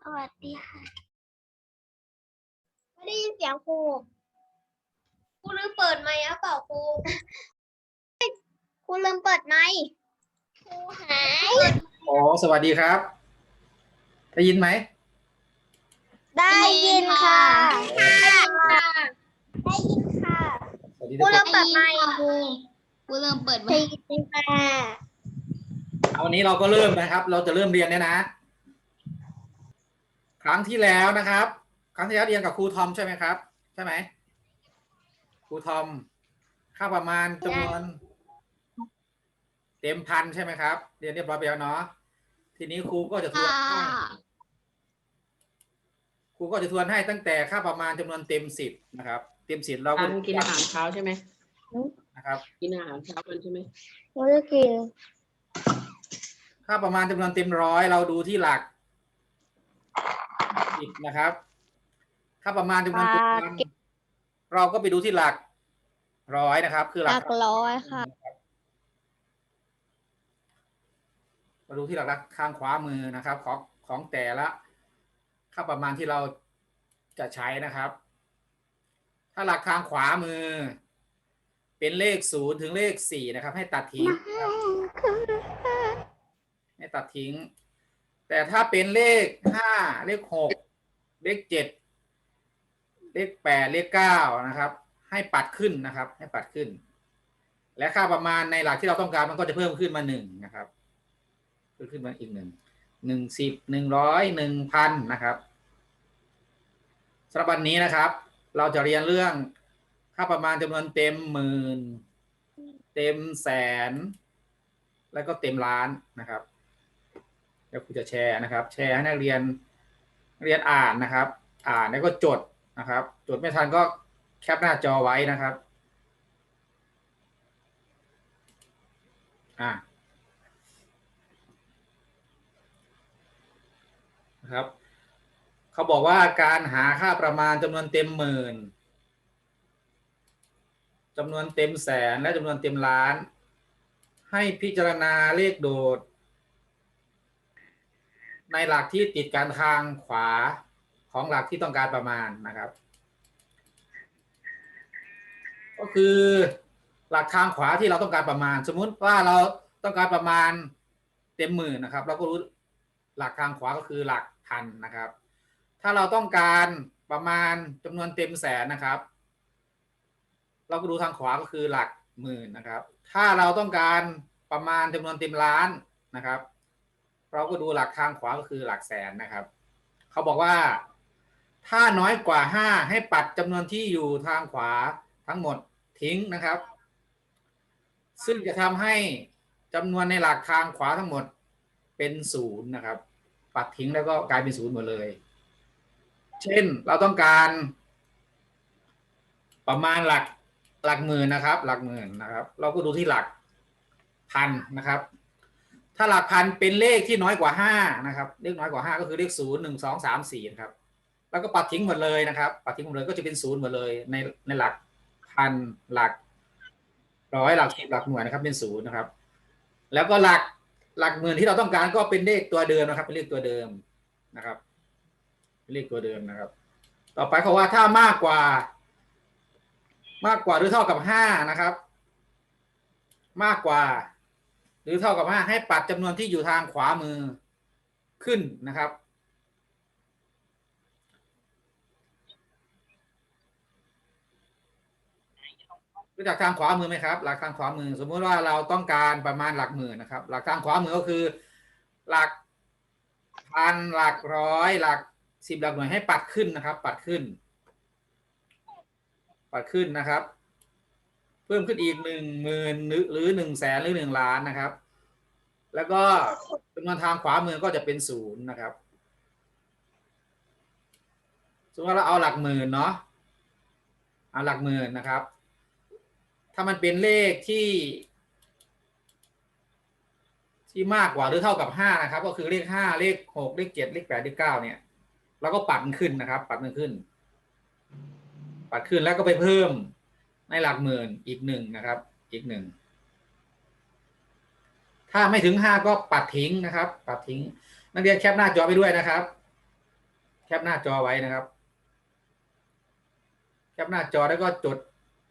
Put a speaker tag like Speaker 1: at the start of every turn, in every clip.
Speaker 1: สวัสดีค่ะ ไม่ได้ยินเสียงครู ครูลืมเปิดไมค์หรือเปล่าครู ครูลืมเปิดไมค์ครูหาย
Speaker 2: อ๋อสวัสดีครับ ได้ยินไหม
Speaker 1: ได้ยินค่ะ ได้ยินค่ะ ได้ยินค่ะ
Speaker 2: สวัสดี
Speaker 1: ค
Speaker 2: ทุ
Speaker 1: รู
Speaker 2: กค
Speaker 1: เริ่
Speaker 2: น
Speaker 1: มเปิดไมค์ครู
Speaker 3: กูเริ่มเปิด
Speaker 1: ได้
Speaker 3: ไว้
Speaker 1: ยินค่ะ
Speaker 2: เอาวันนี้เราก็เริ่มนะครับ เราจะเริ่มเรียนเนี่ยนะ ครั้งที่แล้วนะครับ ครั้งที่แล้วเรียนกับครูทอมใช่ไหมครับ ใช่ไหมครูทอม ค่าประมาณจำนวนเต็มพันใช่ไหมครับ เรียนเรียบร้อยไปแล้วเนาะทีนี้ครูก็จะทวน
Speaker 3: ค่ะ
Speaker 2: ให้ครูก็จะทวนให้ตั้งแต่ค่าประมาณจำนวนเต็มสิบนะครับ เต็มสิบเราก็
Speaker 4: การกินอาหารเช้าใช่ไหม
Speaker 2: นะครับ
Speaker 4: กินอาหารเช้ากันใช่ไหม
Speaker 1: หนูจะกิน
Speaker 2: ค่าประมาณจำนวนเต็มร้อยเราดูที่หลัก สิบนะครับค่าประมาณจำนวนเต็มพันเราก็ไปดูที่หลักร้อยนะครับ คือห
Speaker 1: ห
Speaker 2: ลั
Speaker 1: ลั
Speaker 2: ก
Speaker 1: กร้อยค่ะ
Speaker 2: มาดูที่หลักข้างขวามือนะครับ ของของแต่ละค่าประมาณที่เราจะใช้นะครับ ถ้าหลักข้างขวามือ เป็นเลขศูนย์ถึงเลขสี่นะครับ ให้ตัดทิ้งนะครับให้ตัดทิ้ง แต่ถ้าเป็นเลขห้าเลขหกเลขเจ็ดเลขแปดเลขเก้านะครับ ให้ปัดขึ้นนะครับ ให้ปัดขึ้น และค่าประมาณในหลักที่เราต้องการมันก็จะเพิ่มขึ้นมาหนึ่งนะครับเพิ่มขึ้นมาอีกหนึ่งหนึ่งสิบหนึ่งร้อยหนึ่งพันนะครับสำหรับวันนี้นะครับ เราจะเรียนเรื่องค่าประมาณจำนวนเต็มหมื่น เต็มแสน แล้วก็เต็มล้านนะครับ ดี๋ยวครูจะแชร์นะครับ แชร์ให้นักเรียนเรียนอ่านนะครับ อ่านแล้วก็จดนะครับ จดไม่ทันก็แคปหน้าจอไว้นะครับอ่านะครับเขาบอกว่าการหาค่าประมาณจำนวนเต็มหมื่นจำนวนเต็มแสนและจำนวนเต็มล้าน ให้พิจารณาเลขโดด ในหลักที่ติดกันทางขวาของหลักที่ต้องการประมาณนะครับ ก็คือหลักทางขวาที่เราต้องการประมาณ สมมุติว่าเราต้องการประมาณเต็มหมื่นนะครับ เราก็รู้หลักทางขวาก็คือหลักพันนะครับ ถ้าเราต้องการประมาณจำนวนเต็มแสนนะครับ เราก็ดูทางขวาก็คือหลักหมื่นนะครับ ถ้าเราต้องการประมาณจำนวนเต็มล้านนะครับ เราก็ดูหลักทางขวาก็คือหลักแสนนะครับเขาบอกว่า ถ้าน้อยกว่าห้าให้ปัดจำนวนที่อยู่ทางขวาทั้งหมดทิ้งนะครับ ซึ่งจะทำให้จำนวนในหลักทางขวาทั้งหมดเป็นศูนย์นะครับ ปัดทิ้งแล้วก็กลายเป็นศูนย์หมดเลย เช่นเราต้องการประมาณหลักหลักหมื่นนะครับ หลักหมื่นนะครับ เราก็ดูที่หลักพันนะครับ ถ้าหลักพันเป็นเลขที่น้อยกว่าห้านะครับ เลขน้อยกว่าห้าก็คือเลขศูนย์หนึ่งสองสามสี่ครับ แล้วก็ปัดทิ้งหมดเลยนะครับ ปัดทิ้งหมดเลยก็จะเป็นศูนย์หมดเลยในในหลักพันหลักร้อยหลักสิบหลักหน่วยนะครับ เป็นศูนย์นะครับ แล้วก็หลักหลักหมื่นที่เราต้องการก็เป็นเลขตัวเดิมนะครับ เป็นเลขตัวเดิมนะครับเป็นเลขตัวเดิมนะครับ ต่อไปเขาว่าถ้ามากกว่า มากกว่าหรือเท่ากับห้านะครับ มากกว่า หรือเท่ากับห้าให้ปัดจำนวนที่อยู่ทางขวามือขึ้นนะครับ รู้จักทางขวามือไหมครับ หลักทางขวามือ สมมุติว่าเราต้องการประมาณหลักหมื่นนะครับ หลักทางขวามือก็คือหลักพันหลักร้อยหลักสิบหลักหน่วยให้ปัดขึ้นนะครับ ปัดขึ้น ปัดขึ้นนะครับ เพิ่มขึ้นอีกหนึ่งหมื่นหรือหนึ่งแสนหรือหนึ่งล้านนะครับ แล้วก็จำนวนทางขวามือก็จะเป็นศูนย์นะครับสมมติว่าเราเอาหลักหมื่นเนาะเอาหลักหมื่นนะครับ ถ้ามันเป็นเลขที่ ที่มากกว่าหรือเท่ากับห้านะครับ ก็คือเลขห้าเลขหกเลขเจ็ดเลขแปดเลขเก้าเนี่ยเราก็ปัดมันขึ้นนะครับ ปัดมันขึ้น ปัดขึ้นแล้วก็ไปเพิ่มในหลักหมื่นอีกหนึ่งนะครับ อีกหนึ่ง ถ้าไม่ถึงห้าก็ปัดทิ้งนะครับ ปัดทิ้ง นักเรียนแคปหน้าจอไปด้วยนะครับ แคปหน้าจอไว้นะครับ แคปหน้าจอแล้วก็จด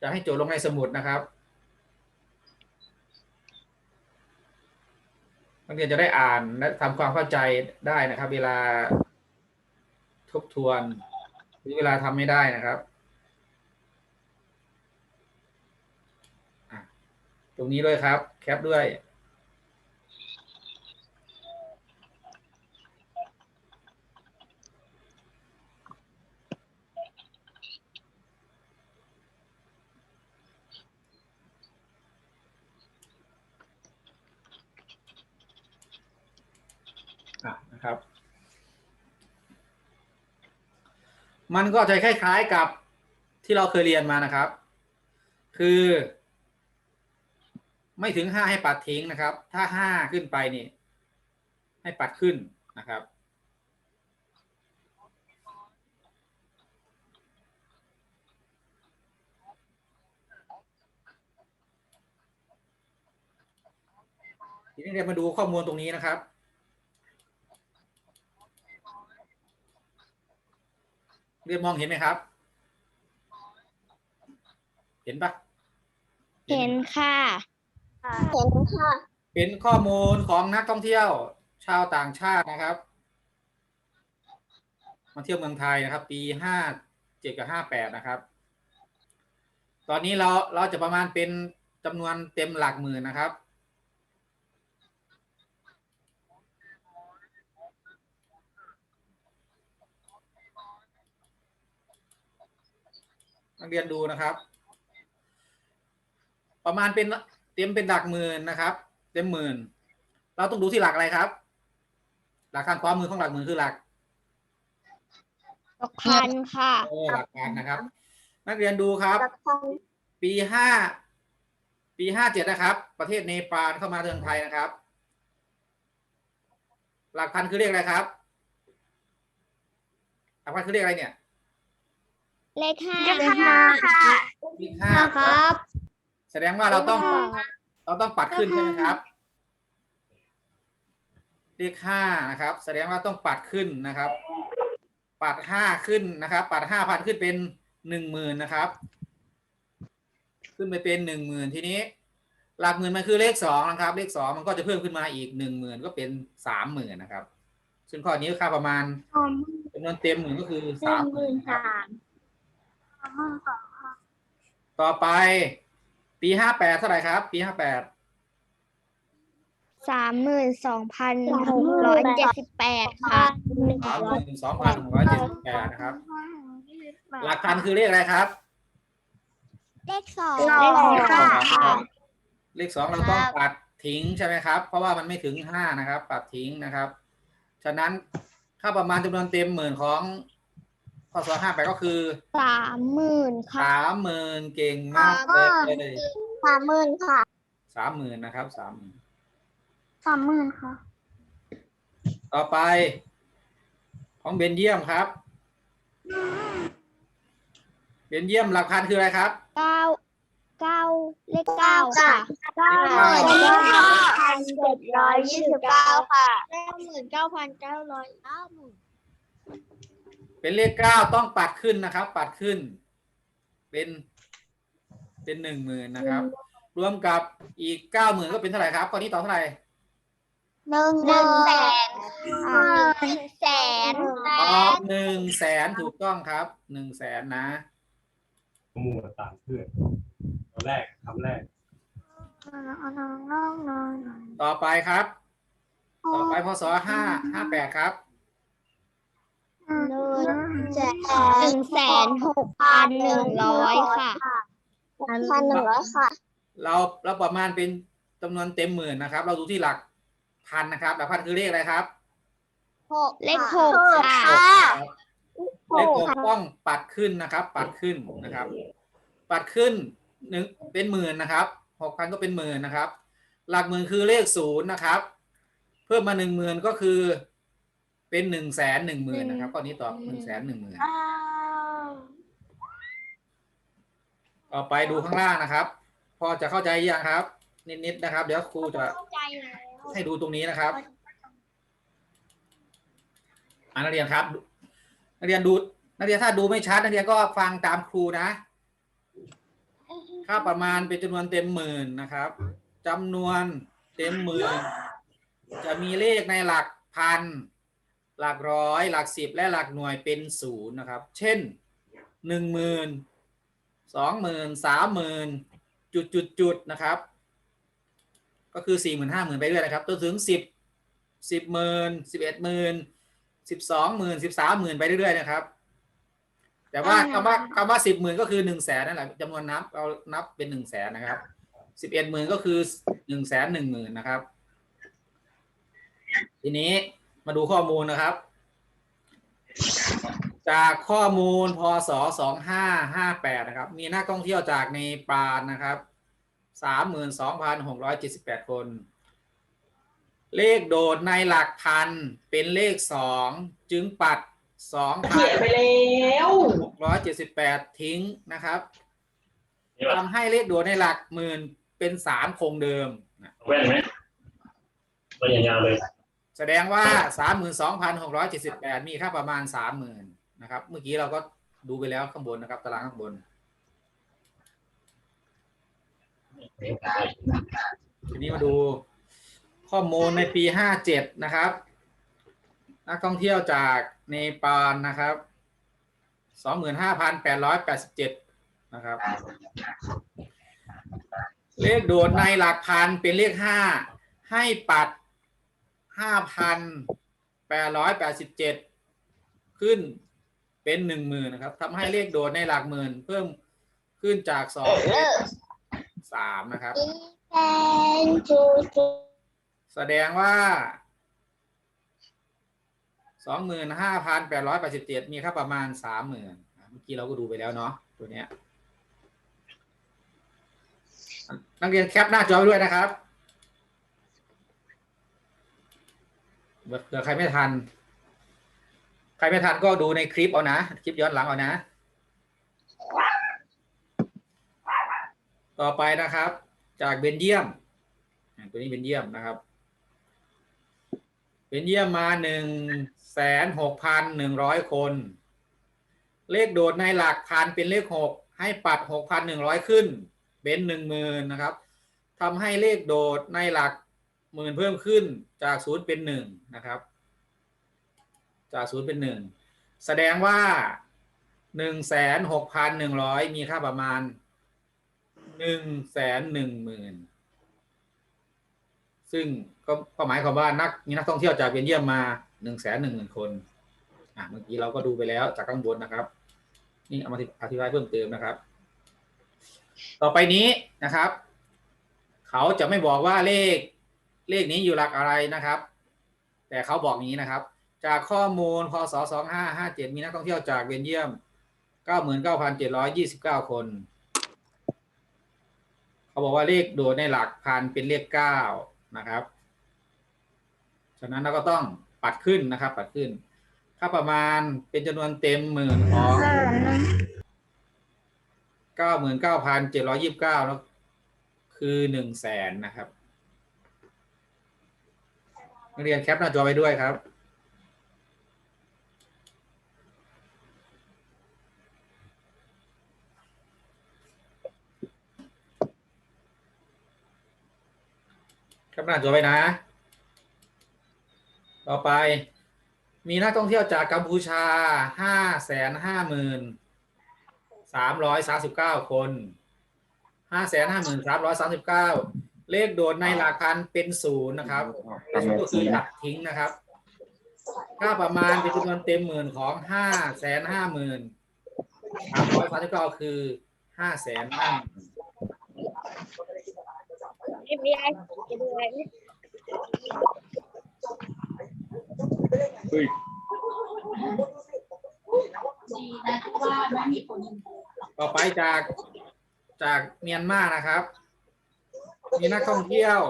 Speaker 2: จะให้จดลงในสมุดนะครับนักเรียนจะได้อ่านและทำความเข้าใจได้นะครับ เวลาทบทวนหรือเวลาทำไม่ได้นะครับตรงนี้ด้วยครับ แคปด้วย อะนะครับ มันก็จะคล้ายๆกับที่เราเคยเรียนมานะครับ คือ ไม่ถึงห้าให้ปัดทิ้งนะครับ ถ้าห้าขึ้นไปนี่ ให้ปัดขึ้นนะครับ ทีนี้เรามาดูข้อมูลตรงนี้นะครับ เรียนมองเห็นไหมครับ เห็นปะ
Speaker 1: เห็นค่ะเห็นค่ะ
Speaker 2: เป็นข้อมูลของนักท่องเที่ยว ชาวต่างชาตินะครับ มาเที่ยวเมืองไทยนะครับ ปีห้าเจ็ดกับห้าแปดนะครับ ตอนนี้เราเราจะประมาณเป็นจำนวนเต็มหลักหมื่นนะครับ นักเรียนดูนะครับ ประมาณเป็นเต็มเป็นหลักหมื่นนะครับ เต็มหมื่น เราต้องดูที่หลักอะไรครับ หลักข้างขวามือของหลักหมื่นคือหลัก
Speaker 1: พันค่ะ
Speaker 2: เออหลักพันนะครับ นักเรียนดูครับ ปีห้าปีห้าเจ็ดนะครับ ประเทศเนปาลเข้ามาเมืองไทยนะครับ หลักพันคือเรียกอะไรครับหลักพันคือเรียกอะไรเนี่ย
Speaker 1: เลขห้า
Speaker 3: เลขห้าค่ะ
Speaker 2: เลขห้า
Speaker 1: ครับ
Speaker 2: แสดงว่าเราต้องเราต้องปัดขึ้นใช่ไหมครับ เลขห้านะครับ แสดงว่าต้องปัดขึ้นนะครับ ปัดห้าขึ้นนะครับ ปัดห้าพันขึ้นเป็นหนึ่งหมื่นนะครับ ขึ้นไปเป็นหนึ่งหมื่นทีนี้ หลักหมื่นมันคือเลขสองนะครับ เลขสองมันก็จะเพิ่มขึ้นมาอีกหนึ่งหมื่นก็เป็นสามหมื่นนะครับ ซึ่งข้อนี้ค่าประมาณจำนวนเต็มหมื่นก็คือสามหมื่นครับ ต่อไป ปีห้าแปดเท่าไหร่ครับ ปีห้าแปด
Speaker 1: สามหมื่นสองพันหกร้อยเจ็ดสิบแปดค่ะ
Speaker 2: สามหมื่นสองพันหกร้อยเจ็ดสิบแปดนะครับ หลักพันคือเลขอะไรครับ
Speaker 1: เลขสอง
Speaker 3: เลขสอง
Speaker 1: ค่ะ
Speaker 2: เลขสองเราต้องปัดทิ้งใช่ไหมครับ เพราะว่ามันไม่ถึงห้านะครับ ปัดทิ้งนะครับ ฉะนั้นค่าประมาณจำนวนเต็มหมื่นของ พศห้าไปก็คือ
Speaker 1: สามหมื่นค่ะ
Speaker 2: สามหมื่นเก่งมากเลย
Speaker 1: สามหมื่นค่ะ
Speaker 2: สามหมื่นนะครับสามหมื่น
Speaker 3: สามหมื่นค่ะ
Speaker 2: ต่อไป ของเบนเยียมครับ เบนเยียมหลักพันคืออะไรครับ
Speaker 1: เก้าเก้าเลขเก้าค่ะ
Speaker 3: เก้าหมื่นเก้าพันเจ็ดร้อยยี่สิบเก้าค่ะ
Speaker 1: เก้าหมื่นเก้าพันเก้าร้อยเก้าหมื่น
Speaker 2: เป็นเลขเก้าต้องปัดขึ้นนะครับ ปัดขึ้น เป็น เป็นหนึ่งหมื่นนะครับ รวมกับอีกเก้าหมื่นก็เป็นเท่าไหร่ครับข้อนี้ต่อเท่าไหร่
Speaker 3: หนึ่ง
Speaker 1: หนึ่งแสน
Speaker 3: ค่ะ
Speaker 1: หนึ่งแสน
Speaker 2: ตอบหนึ่งแสนถูกต้องครับหนึ่งแสนนะ
Speaker 5: ข้อมูลต่างเพื่อนตัวแรกคำแรก
Speaker 2: ต่อไปครับ ต่อไปพศห้าห้าแปดครับ
Speaker 1: หนึ่ง แสนหนึ่งแสนหกพันหนึ่งร้อยค่ะ
Speaker 3: พันหนึ่งร้อยค่ะ
Speaker 2: เราเราประมาณเป็นจำนวนเต็มหมื่นนะครับ เราดูที่หลักพันนะครับหลักพันคือเลขอะไรครับ
Speaker 1: หกเลขหกค่ะ
Speaker 2: เลขหกต้องปัดขึ้นนะครับ ปัดขึ้นนะครับ ปัดขึ้นหนึ่งเป็นหมื่นนะครับหกพันก็เป็นหมื่นนะครับ หลักหมื่นคือเลขศูนย์นะครับ เพิ่มมาหนึ่งหมื่นก็คือ เป็นหนึ่งแสนหนึ่งหมื่นนะครับข้อนี้ตอบหนึ่งแสนหนึ่งหมื่นต่อไปดูข้างล่างนะครับ พอจะเข้าใจยังครับ นิดๆนะครับ เดี๋ยวครูจะ
Speaker 1: เข้าใจแล้ว
Speaker 2: ให้ดูตรงนี้นะครับอ่านนักเรียนครับ นักเรียนดูนักเรียนถ้าดูไม่ชัดนักเรียนก็ฟังตามครูนะ ค่าประมาณเป็นจำนวนเต็มหมื่นนะครับจำนวนเต็มหมื่นจะมีเลขในหลักพัน หลักร้อย หลักสิบและหลักหน่วยเป็นศูนย์นะครับ เช่นหนึ่งหมื่นสองหมื่นสามหมื่นจุดจุดจุดนะครับ ก็คือสี่หมื่นห้าหมื่นไปเรื่อยนะครับจนถึงสิบสิบหมื่นสิบเอ็ดหมื่นสิบสองหมื่นสิบสามหมื่นไปเรื่อยๆนะครับ แต่ว่าคำว่าคำว่าสิบหมื่นก็คือหนึ่งแสนนั่นแหละจำนวนนับเรานับเป็นหนึ่งแสนนะครับสิบเอ็ดหมื่นก็คือหนึ่งแสนหนึ่งหมื่นนะครับ ทีนี้ มาดูข้อมูลนะครับ จากข้อมูลพศสองห้าห้าแปดนะครับ มีนักท่องเที่ยวจากในปานนะครับสามหมื่นสองพันหกร้อยเจ็ดสิบแปดคน เลขโดดในหลักพันเป็นเลขสองจึงปัดสองพั
Speaker 4: เขี
Speaker 2: น
Speaker 4: ยนไปแล้ว
Speaker 2: หกร้อยเจ็ดสิบแปดทิ้งนะครับ
Speaker 5: นี่แบบ
Speaker 2: ทำให้เลขโดดในหลักหมื่นเป็นสามคงเดิมนะ
Speaker 5: แว่นไหมไม่ยาวๆเลย
Speaker 2: แสดงว่าสามหมื่นสองพันหกร้อยเจ็ดสิบแปดมีค่าประมาณสามหมื่นนะครับ เมื่อกี้เราก็ดูไปแล้วข้างบนนะครับ ตารางข้างบนทีนี้มาดูข้อมูลในปีห้าเจ็ดนะครับนักท่องเที่ยวจากเนปาลนะครับสองหมื่นห้าพันแปดร้อยแปดสิบเจ็ดนะครับ เลขโดดในหลักพันเป็นเลขห้าให้ปัด ห้าพันแปดร้อยแปดสิบเจ็ดขึ้นเป็นหนึ่งหมื่นนะครับทำให้เลขโดดในหลักหมื่น เพิ่มขึ้นจากสองเป็นสามนะครับ
Speaker 3: แส
Speaker 2: ดงว่าสองหมื่นห้าพันแปดร้อยแปดสิบเจ็ดมีค่าประมาณสามหมื่นเมื่อกี้เราก็ดูไปแล้วเนาะตัวเนี้ยนักเรียนแคปหน้าจอไว้ด้วยนะครับ เผื่อใครไม่ทัน ใครไม่ทันก็ดูในคลิปเอานะ คลิปย้อนหลังเอานะ ต่อไปนะครับ จากเบนเยียม ตัวนี้เบนเยียมนะครับ เบนเยียมมาหนึ่งแสนหกพันหนึ่งร้อยคน เลขโดดในหลักพันเป็นเลขหกให้ปัดหกพันหนึ่งร้อยขึ้นเป็นหนึ่งหมื่นนะครับทำให้เลขโดดในหลัก หมื่นเพิ่มขึ้นจากศูนย์เป็นหนึ่งนะครับ จากศูนย์เป็นหนึ่งแสดงว่าหนึ่งแสนหกพันหนึ่งร้อยมีค่าประมาณหนึ่งแสนหนึ่งหมื่นซึ่งก็ก็หมายความว่านักมีนักท่องเที่ยวจากเบนเยียมมาหนึ่งแสนหนึ่งหมื่นคนอะเมื่อกี้เราก็ดูไปแล้วจากข้างบนนะครับ นี่เอามาอธิบายเพิ่มเติมนะครับ ต่อไปนี้นะครับ เขาจะไม่บอกว่าเลข เลขนี้อยู่หลักอะไรนะครับ แต่เขาบอกงนี้นะครับ จากข้อมูลพศ2557 มีนักท่องเที่ยวจากเบนเยียม 99,729 คน เขาบอกว่าเลขโดดในหลักพันเป็นเลข 9 นะครับฉะนั้นเราก็ต้องปัดขึ้นนะครับ ปัดขึ้นค่าประมาณเป็นจำนวนเต็มหมื่นของเก้าหมื่นเก้าพันเจ็ดร้อยิบเก้าแล้วคือหนึ่งแสนนะครับ นักเรียนแคปหน้าจอไปด้วยครับแคปหน้าจอไว้นะ ต่อไป มีนักท่องเที่ยวจากกัมพูชาห้าแสนห้าหมื่นสามร้อยสามสิบเก้าคนห้าแสนห้าหมื่นสามร้อยสามสิบเก้า เลขโดดในหลักพันเป็นศูนย์นะครับก็คือตัดทิ้งนะครับ ค่าประมาณเป็นจำนวนเต็มหมื่นของห้าแสนห้าหมื่นสามร้อยสามสิบเก้าคือห้าแสนห้า
Speaker 3: เรียบร้อยจะดูอะไร
Speaker 5: เฮ้ย
Speaker 2: ต่อไปจากจากเมียนมานะครับ มีนักท่องเที่ยว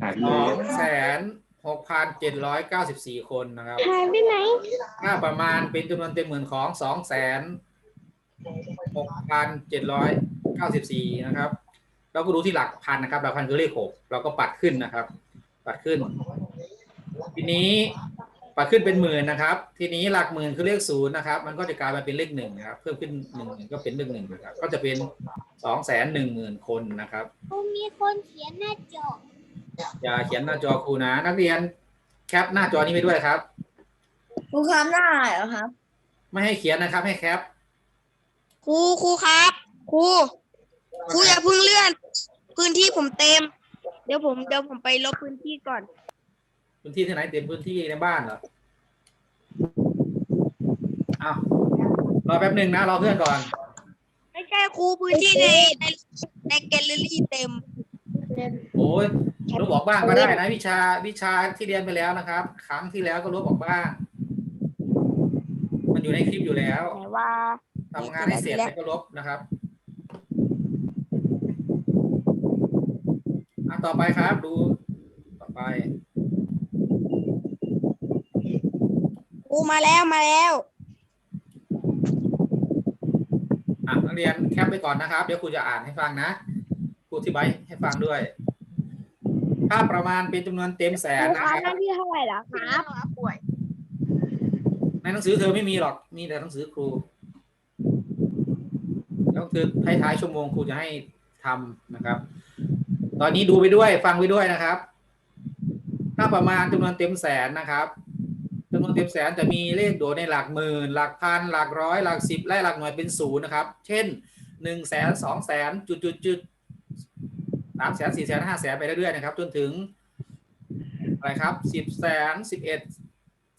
Speaker 5: หายไป
Speaker 2: ส
Speaker 5: เล
Speaker 2: อยงแสนหกพันเจ็ดร้อยเก้าสิบสี่คนนะครับ
Speaker 3: หายไปไหน
Speaker 2: ค่าประมาณเป็นจำนวนเต็มหมื่นของสองแสนหกพันเจ็ดร้อยเก้าสิบสี่นะครับ เราก็ดูที่หลักพันนะครับหลักพันคือเลขหกเราก็ปัดขึ้นนะครับ ปัดขึ้น ทีนี้ ปัดขึ้นเป็นหมื่นนะครับ ทีนี้หลักหมื่นคือเลขศูนย์นะครับ มันก็จะกลายมาเป็นเลขหนึ่งนะครับ เพิ่มขึ้นหนึ่งหมื่นก็เป็นเลขหนึ่งนะครับ ก็จะเป็นสองแสนหนึ่งหมื่นคนนะครับ
Speaker 1: ครูมีคนเขียนหน้าจอ
Speaker 2: อย่าเขียนหน้าจอครูนะ นักเรียนแคปหน้าจอนี้ไปด้วยครับ
Speaker 3: ครูครับหน้าเหรอครับ
Speaker 2: ไม่ให้เขียนนะครับ ให้แคป
Speaker 6: ครูครูครับครูครูอย่าเพิ่งเลื่อน พื้นที่ผมเต็ม เดี๋ยวผมเดี๋ยวผมไปลบพื้นที่ก่อน
Speaker 2: พื้นที่ที่ไหนเต็มพื้นที่ในบ้านเหรออ้าวรอแป๊บหนึ่งนะรอเพื่อนก่อน
Speaker 6: ไม่ใช่ครูพื้นที่ในในในแกลเลอรี่เต็ม
Speaker 2: โอ้ยลบออกบ้างก็ได้นะวิชาวิชาที่เรียนไปแล้วนะครับ ครั้งที่แล้วก็ลบออกบ้าง มันอยู่ในคลิปอยู่แล้ว
Speaker 6: ไหนว่า
Speaker 2: ทำงานให้เสร็จแล้วก็ลบนะครับอะต่อไปครับ ดูต่อไป
Speaker 6: ค รูมาแล้วมาแล้ว
Speaker 2: อะนักเรียนแคปไปก่อนนะครับ เดี๋ยวครูจะอ่านให้ฟังนะครูอธิบายให้ฟังด้วย ถ้าประมาณเป็นจำนวนเต็มแสน
Speaker 3: ครู
Speaker 2: นะ
Speaker 3: ค
Speaker 2: ค
Speaker 3: รั
Speaker 2: รั
Speaker 3: บบหน้าที่เท่าไหร่ล่ะครับ
Speaker 6: ป่วย
Speaker 2: ในหนังสือเธอไม่มีหรอกมีแต่หนังสือครูแล้วคือท้ายๆชั่วโมงครูจะให้ทำนะครับ ตอนนี้ดูไปด้วยฟังไปด้วยนะครับ ถ้าประมาณจำนวนเต็มแสนนะครับจำ นวนเต็มแสนจะมีเลขโดดในหลักหมื่น หลักพัน หลักร้อย หลักสิบ และหลักหน่วยเป็นศูนย์นะครับ เช่นหนึ่งแสนสองแสนจุดจุดจุดสามแสนสี่แสนห้าแสนไปเรื่อยๆนะครับ จนถึงอะไรครับสิบแสนสิบเอ็ด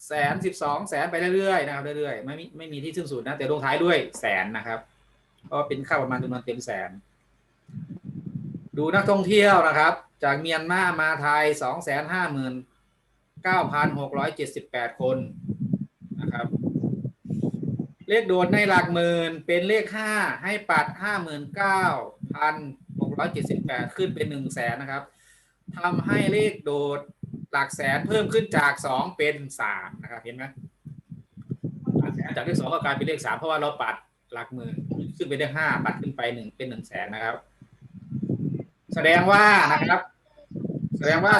Speaker 2: แสนสิบสองแสนไปเรื่อยๆนะครับเรื่อยๆไม่มีไม่มีที่สิ้นสุดนะ แต่ลงท้ายด้วยแสนนะครับ ก็เป็นค่าประมาณจำนวนเต็มแสน ดูนักท่องเที่ยวนะครับ จากเมียนมามาไทยสองแสนห้าหมื่น เก้าพันหกร้อยเจ็ดสิบแปดคนนะครับ เลขโดดในหลักหมื่นเป็นเลขห้าให้ปัดห้าหมื่นเก้าพันหกร้อยเจ็ดสิบแปดขึ้นเป็นหนึ่งแสนนะครับทำให้เลขโดดหลักแสนเพิ่มขึ้นจากสองเป็นสามนะครับ เห็นไหมหลักแสนจากเลขสองก็กลายเป็นเลขสามเพราะว่าเราปัดหลักหมื่นขึ้นเป็นเลขห้าปัดขึ้นไปหนึ่งเป็นหนึ่งแสนนะครับ แสดงว่านะครับ แสดงว่า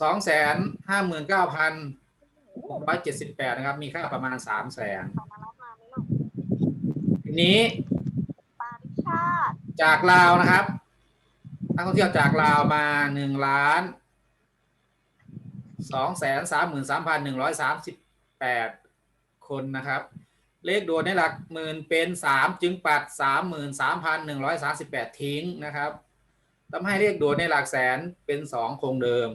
Speaker 2: สองแสนห้าหมื่นเก้าพันหกร้อยเจ็ดสิบแปดนะครับ มีค่าประมาณสามแสนทีนี้จากลาวนะครับนักท่องเที่ยวจากลาวมาหนึ่งล้านสองแสนสามหมื่นสามพันหนึ่งร้อยสามสิบแปดคนนะครับ เลขโดดในหลักหมื่นเป็นสามจึงปัดสามหมื่นสามพันหนึ่งร้อยสามสิบแปดทิ้งนะครับทำให้เลขโดดในหลักแสนเป็นสองคงเดิม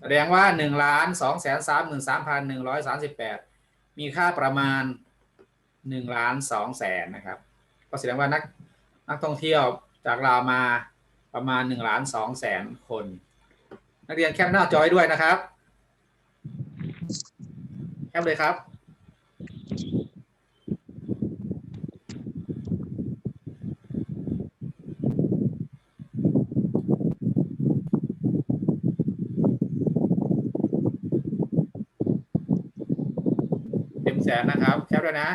Speaker 2: แสดงว่าหนึ่งล้านสองแสนสามหมื่นสามพันหนึ่งร้อยสามสิบแปดมีค่าประมาณหนึ่งล้านสองแสนนะครับก็แสดงว่านักนักท่องเที่ยวจากลาวมาประมาณหนึ่งล้านสองแสนคน นักเรียนแคปหน้าจอยด้วยนะครับ แคปเลยครับ แสนนะครับแคปด้วนะ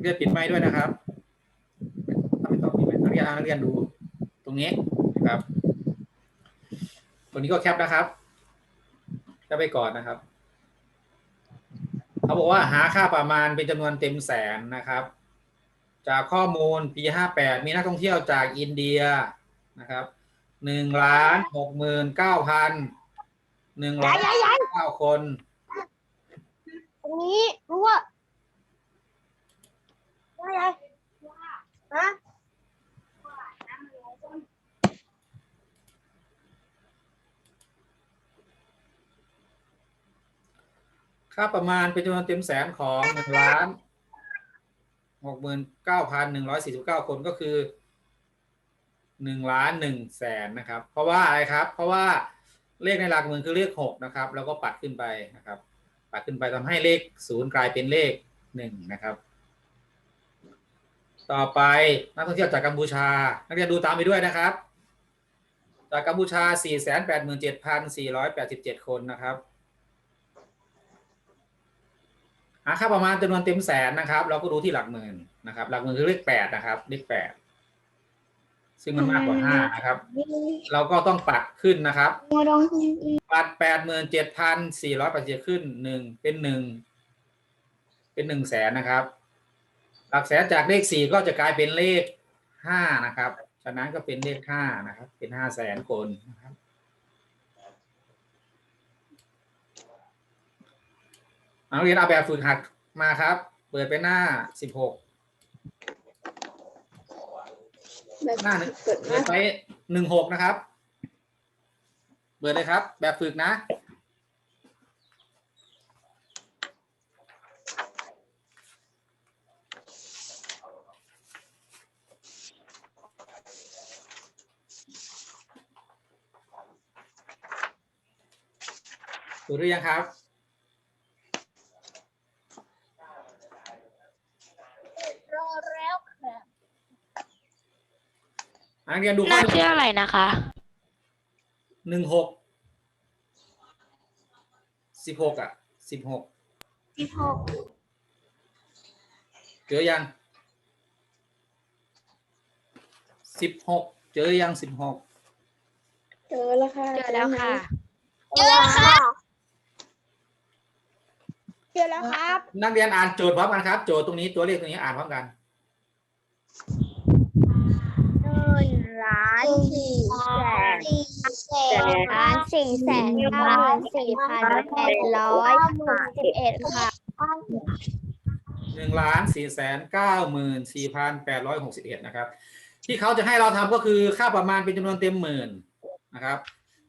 Speaker 2: เรียนปิดไม้ด้วยนะครับถ้าไม่ต้อบปิดไมค์นักเรียนนักเรียนดู ตรงนี้นะครับ ตัวนี้ก็แคปนะครับแคปไปก่อนนะครับ เขาบอกว่าหาค่าประมาณเป็นจำนวนเต็มแสนนะครับ จากข้อมูลปีห้าแปดมีนักท่องเที่ยวจากอินเดียนะครับหนึ่งล้านหกหมื่นเก้าพันหนึ่งร้อยเก้าคน
Speaker 3: ตรงนี้รู้ว่าอะไรฮะ
Speaker 2: ค่าประมาณเป็นจำนวนเต็มแสนของหนึ่งล้าน หกหมื่นเก้าพันหนึ่งร้อยสี่สิบเก้าคนก็คือหนึ่งล้านหนึ่งแสนนะครับ เพราะว่าอะไรครับ เพราะว่าเลขในหลักหมื่นคือเลขหกนะครับ แล้วก็ปัดขึ้นไปนะครับ ปัดขึ้นไปทำให้เลขศูนย์กลายเป็นเลขหนึ่งนะครับ ต่อไปนักท่องเที่ยวจากกัมพูชา นักเรียนดูตามไปด้วยนะครับ จากกัมพูชา 487,487 คนนะครับ หาค่าประมาณจำนวนเต็มแสนนะครับ เราก็ดูที่หลักหมื่นนะครับ หลักหมื่นคือเลขแปดนะครับ เลขแปดซึ่งมันมากกว่าห้านะครับ เราก็ต้องปัดขึ้นนะครับ ปัดแปดหมื่นเจ็ดพันสี่ร้อยแปดสิบขึ้นหนึ่งเป็นหนึ่งเป็นหนึ่งแสนนะครับ หลักแสนจากเลขสี่ก็จะกลายเป็นเลขห้านะครับ ฉะนั้นก็เป็นเลขห้านะครับ เป็นห้าแสนคนนะครับ นักเรียนเอาแบบฝึกหัดมาครับ เปิดไปหน้าสิบหกหน้าหนึ่งเปิดไปหนึ่งหกนะครับ เปิดเลยครับ แบบฝึกนะดูหรือยังครับ
Speaker 1: รอแล้วครับ
Speaker 2: นักเรียนดูข้
Speaker 3: น่า
Speaker 2: อ
Speaker 3: ชื่ออะไรนะคะ
Speaker 2: หนึ่งหกสิบหกอะสิบหก
Speaker 1: สิบหก
Speaker 2: เจอยังสิบหกเจอยังสิบหก
Speaker 3: เจอแล้วค่ะเจอแล้วค่ะ
Speaker 1: เจอครับ
Speaker 3: เจอแล้วครับ
Speaker 2: นักเรียนอ่านโจทย์พร้อมกันครับ โจทย์ตรงนี้ตัวเลขตรงนี้อ่านพร้อมกัน
Speaker 3: หนึ่งล้าน
Speaker 1: สี่แสน
Speaker 3: ล้านสี่แสนเก้าหมื่นสี่พันแปดร้อยสิบเอ็ดค่ะ
Speaker 2: หนึ่งล้านสี่แสนเก้าหมื่นสี่พันแปดร้อยหกสิบเอ็ดนะครับ ที่เขาจะให้เราทำก็คือค่าประมาณเป็นจำนวนเต็มหมื่นนะครับ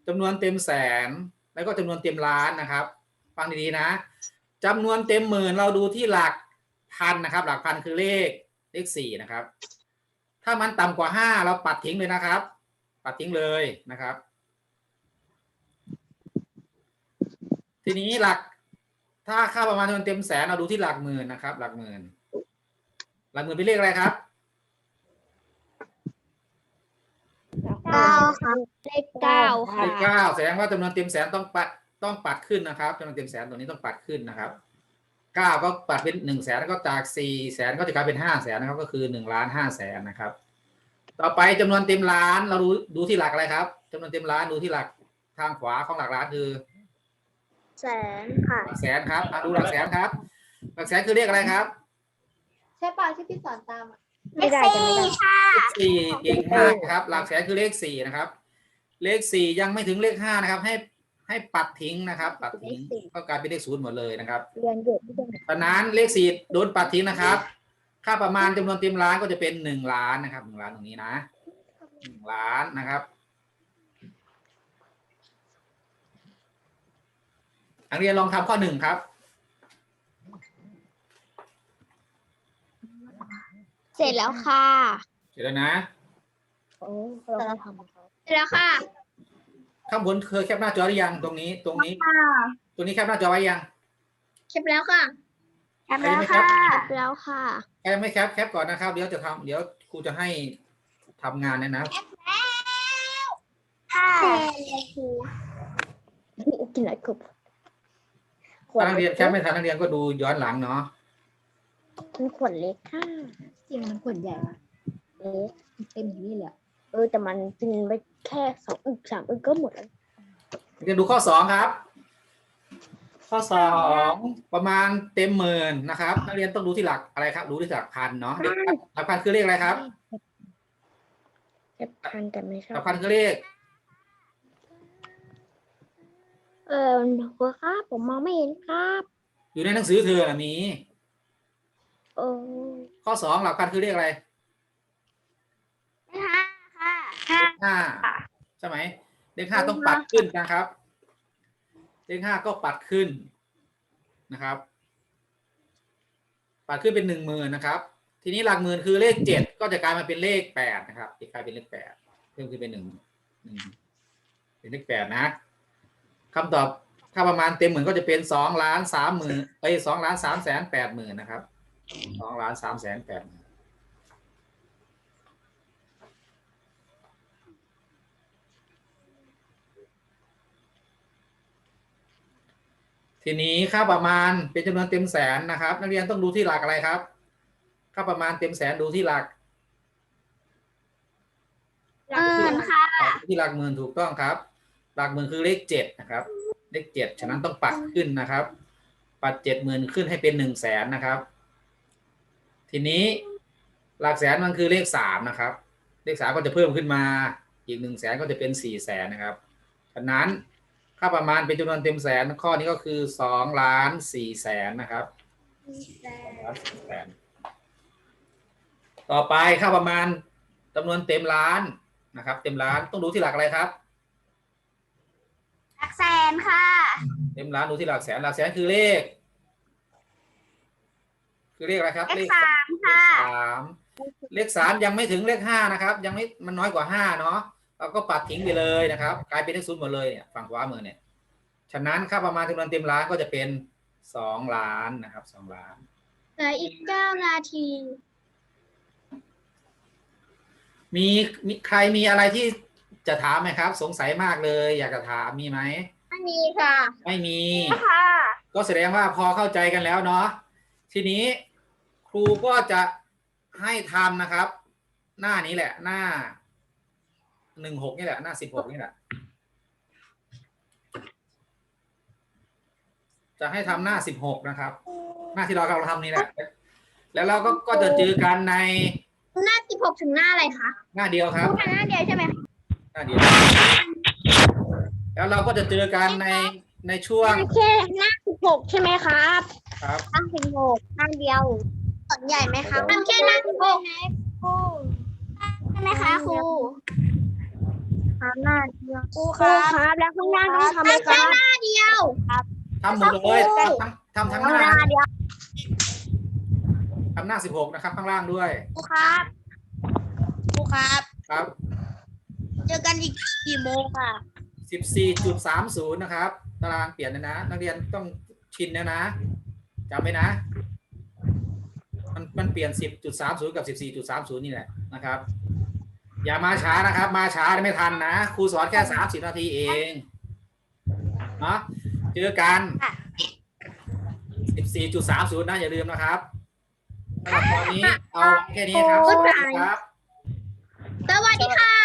Speaker 2: จำนวนเต็มแสนแล้วก็จำนวนเต็มล้านนะครับ ฟังดีๆนะจำนวนเต็มหมื่นเราดูที่หลักพันนะครับ หลักพันคือเลขเลขสี่นะครับ ถ้ามันต่ำกว่าห้าเราปัดทิ้งเลยนะครับ ปัดทิ้งเลยนะครับ ทีนี้หลัก ถ้าค่าประมาณจำนวนเต็มแสนเราดูที่หลักหมื่นนะครับ หลักหมื่นหลักหมื่นเป็นเลขอะไรครับ
Speaker 3: เก้าค่ะเลขเก้า
Speaker 2: เล
Speaker 3: ค่ะ
Speaker 2: ขเก้าแสดงว่าจำนวนเต็มแสนต้องปัดต้องปัดขึ้นนะครับจำนวนเต็มแสนตัวนี้ต้องปัดขึ้นนะครับ เก้าก็ปัดเป็นหนึ่งแสนแล้วก็จากสี่แสนก็จะกลายเป็นห้าแสนนะครับ ก็คือหนึ่งล้านห้าแสนนะครับ ต่อไปจำนวนเต็มล้านเราดูดูที่หลักอะไรครับจำนวนเต็มล้านดูที่หลักทางขวาของหลักล้านคือ
Speaker 3: แสนค่ะ
Speaker 2: หลักแสนครับอะดูหลักแสนครับ หลักแสนคือเลขอะไรครับ
Speaker 1: ใช่ป่ะที่พี่สอนตามอะ
Speaker 3: ไม่ได้จะไม่ได้
Speaker 2: เลขสี่เก่งมากครับ หลักแสนคือเลขสี่นะครับ เลขสี่ยังไม่ถึงเลขห้านะครับ ให้ ให้ปัดทิ้งนะครับ ปัดทิ้งก็กลายเป็นเลขศูนย์หมดเลยนะครับ
Speaker 3: เรียนเด็กที่เป็น
Speaker 2: ตอนนั้นเลขสี่โดนปัดทิ้งนะครับ ค่าประมาณจำนวนเต็มล้านก็จะเป็นหนึ่งล้านนะครับหนึ่งล้านตรงนี้นะหนึ่งล้านนะครับนักเรียนลองทำข้อหนึ่งครับ
Speaker 3: เสร็จแล้วค่ะ
Speaker 2: เสร็จแล้วนะ
Speaker 3: โอ้เราทำ
Speaker 1: เสร็จแล้วค่ะ
Speaker 2: ข้างบนเคยแคปหน้าจอหรือยังตรงนี้ ตรงนี้ตรงนี้แคปหน้าจอไว้ยัง
Speaker 1: เช็คแล้วค่ะ
Speaker 3: แคปแล้วค่ะ แคปแล้วค่ะ
Speaker 2: ใครยังไม่แคปแคปก่อนนะครับ เดี๋ยวจะทำเดี๋ยวครูจะให้ทำงานเนี่ยนะ
Speaker 3: ค่ะกินอะไรกรุบ
Speaker 2: ถ้านักเรียนแคปไม่ทันนักเรียนก็ดูย้อนหลังเนาะ
Speaker 3: มันขวดเล็กค่ะ
Speaker 7: จริงมันขวดใหญ่อะ
Speaker 3: เล็ก
Speaker 7: เต็มที่เลยอะ
Speaker 3: เออแต่มันกินไป แค่สองอึกสามอึกก็หมดแล้ว
Speaker 2: นักเรียนดูข้อสองครับ ข้อสองประมาณเต็มหมื่นนะครับนักเรียนต้องดูที่หลักอะไรครับดูที่หลักพันเนาะหลักพันคือเลขอะไรครับ
Speaker 3: แค่พันแต่ไม่ช
Speaker 2: ห
Speaker 3: อ
Speaker 2: ลั
Speaker 3: บ
Speaker 2: กพันคือเลข
Speaker 3: เออหัวครับ ผมมองไม่เห็นครับ
Speaker 2: อยู่ในหนังสือเธอน่ะมี
Speaker 3: โอ้
Speaker 2: ข้อสองหลักพันคือเลขอะไร
Speaker 3: ห้าค่ะ
Speaker 2: ห้าใช่ไหมเลขห้าต้องปัดขึ้นนะครับ เลขห้าก็ปัดขึ้นนะครับ ปัดขึ้นเป็นหนึ่งหมื่นนะครับ ทีนี้หลักหมื่นคือเลขเจ็ดก็จะกลายมาเป็นเลขแปดนะครับจะกลายเป็นเลขแปดเพิ่มขึ้นเป็นหนึ่งหนึ่งเป็นเลขแปดนะคำตอบค่าประมาณเต็มหมื่นก็จะเป็นสองล้านสามหมื่นเอ้ยสองล้านสามแสนแปดหมื่นนะครับสองล้านสามแสนแปดหมื่น ททีนี้ค่าประมาณเป็นจำนวนเต็มแสนนะครับ นักเรียนต้องดูที่หลักอะไรครับ ค่าประมาณเต็มแสนดูที่หลัก
Speaker 1: หมื่นค่ะ
Speaker 2: ที่หลักหมื่นถูกต้องครับ หลักหมื่นคือเลขเจ็ดนะครับ เลขเจ็ดฉะนั้นต้องปัดขึ้นนะครับ ปัดเจ็ดหมื่นขึ้นให้เป็นหนึ่งแสนนะครับ ทีนี้หลักแสนมันคือเลขสามนะครับ เลขสามก็จะเพิ่มขึ้นมาอีกหนึ่งแสนก็จะเป็นสี่แสนนะครับฉะนั้น ค่าประมาณเป็นจำนวนเต็มแสน ข้อนี้ก็คือสองล้านสี่แสนนะครับล้านสี่แสนต่อไปค่าประมาณจำนวนเต็มล้านนะครับ เต็มล้านต้องดูที่หลักอะไรครับ
Speaker 1: หลักแสนค่ะ
Speaker 2: เต็มล้านดูที่หลักแสนหลักแสนคือเลข คือเลขอะไรครับ
Speaker 1: เลขสาม
Speaker 2: เล
Speaker 1: ค่ะ
Speaker 2: ขสามเลขสามยังไม่ถึงเลขห้านะครับ ยังไม่มันน้อยกว่าห้าเนาะ เราก็ปัดทิ้งไปเลยนะครับ กลายเป็นเลขศูนย์หมดเลยเนี่ยฝั่งขวามือเนี่ย ฉะนั้นค่าประมาณจำนวนเต็มล้านก็จะเป็นสองล้านนะครับสองล้าน
Speaker 1: เหลืออีกเก้านาที
Speaker 2: มีมีใครมีอะไรที่จะถามไหมครับ สงสัยมากเลย อยากจะถามมีไหม
Speaker 1: อันนี้ค่ะ
Speaker 2: ไม่มี
Speaker 1: ค่ะ
Speaker 2: ก็แสดงว่าพอเข้าใจกันแล้วเนาะทีนี้ครูก็จะให้ทำนะครับ หน้านี้แหละหน้า หนึ่งหกนี่แหละ หน้าสิบหกนี่แหละ จะให้ทำหน้าสิบหกนะครับ หน้าที่เรากำลังทำนี่แหละ แล้วเราก็ก็จะเจอกันใน
Speaker 1: หน้าสิบหกถึงหน้าอะไรคะ
Speaker 2: หน้าเดียวครับ
Speaker 1: หน้าเดียวใช่ไหม
Speaker 2: หน้าเดียว แล้วเราก็จะเจอกันในในช่วง
Speaker 1: แค่หน้าสิบหกใช่ไหมครับ
Speaker 2: ครับ
Speaker 1: หน้าสิบหกหน้าเดียวส่วนใหญ่ไหมคะมันแค่หน้าสิบหกใช่ไหมคะครู หน้าเดียว
Speaker 6: ครูครับ
Speaker 1: แล้วข้างล่างต้องทำไหมคะหน้าเดียว
Speaker 2: ทำหมดเลยทำทำทั้งหน้า
Speaker 1: หน้าเดียว
Speaker 2: ทำหน้าสิบหกนะครับ ข้างล่างด้วย
Speaker 6: ครูครับครูครับ
Speaker 2: ครับ
Speaker 6: เจอกันอีกกี่โมงค่ะ
Speaker 2: สิบสี่จุดสามศูนย์นะครับ ตารางเปลี่ยนนะนะนักเรียนต้องชินนะนะจำไว้นะ มันมันเปลี่ยนสิบจุดสามศูนย์กับสิบสี่จุดสามศูนย์นี่แหละนะครับ อย่ามาช้านะครับ มาช้าไม่ทันนะครูสอนแค่สามสิบนาทีเองเนาะเจอกันสิบสี่จุดสามศูนย์นะอย่าลืมนะครับสำหรับตอนนี้เอาแค่นี้ครับ สวัสดีครับ
Speaker 1: สวัสดีค่ะ